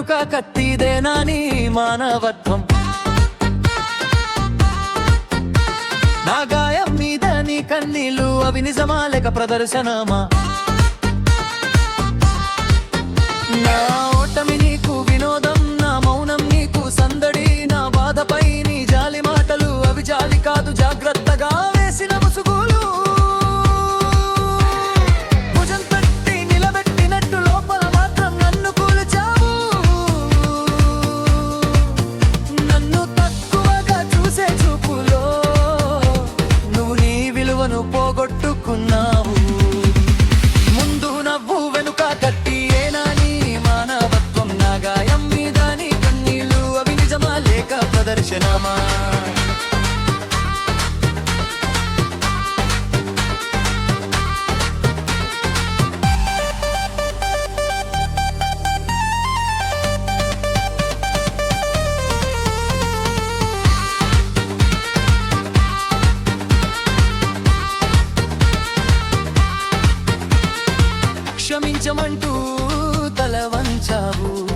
కాటుక కత్తిదేనా నీ మానవత్వం? నా గాయం మీద నీ కన్నీళ్ళు అవి నిజమా లేక ప్రదర్శనమా? దాచుకున్నావు ముందు నవ్వు వెనుక కట్టి ఏనాని మానవత్వం నా గాయం మీద నీ కన్నీళ్ళు అవి నిజమా లేక ప్రదర్శనమా? నిజమంటూ తల వంచావు.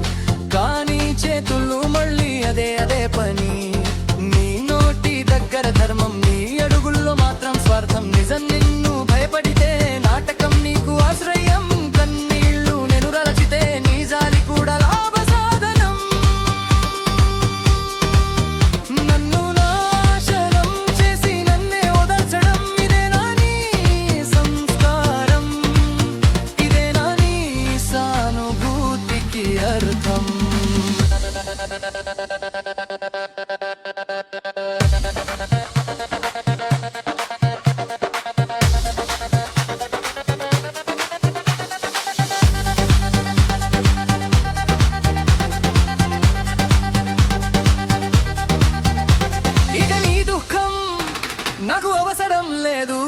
నాకు అవసరం లేదు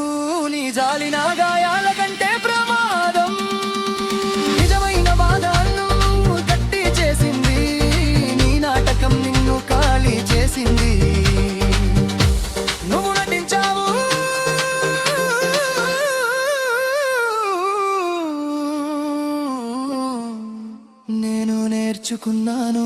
నీ జాలి నా గాయా మెచ్చుకున్నాను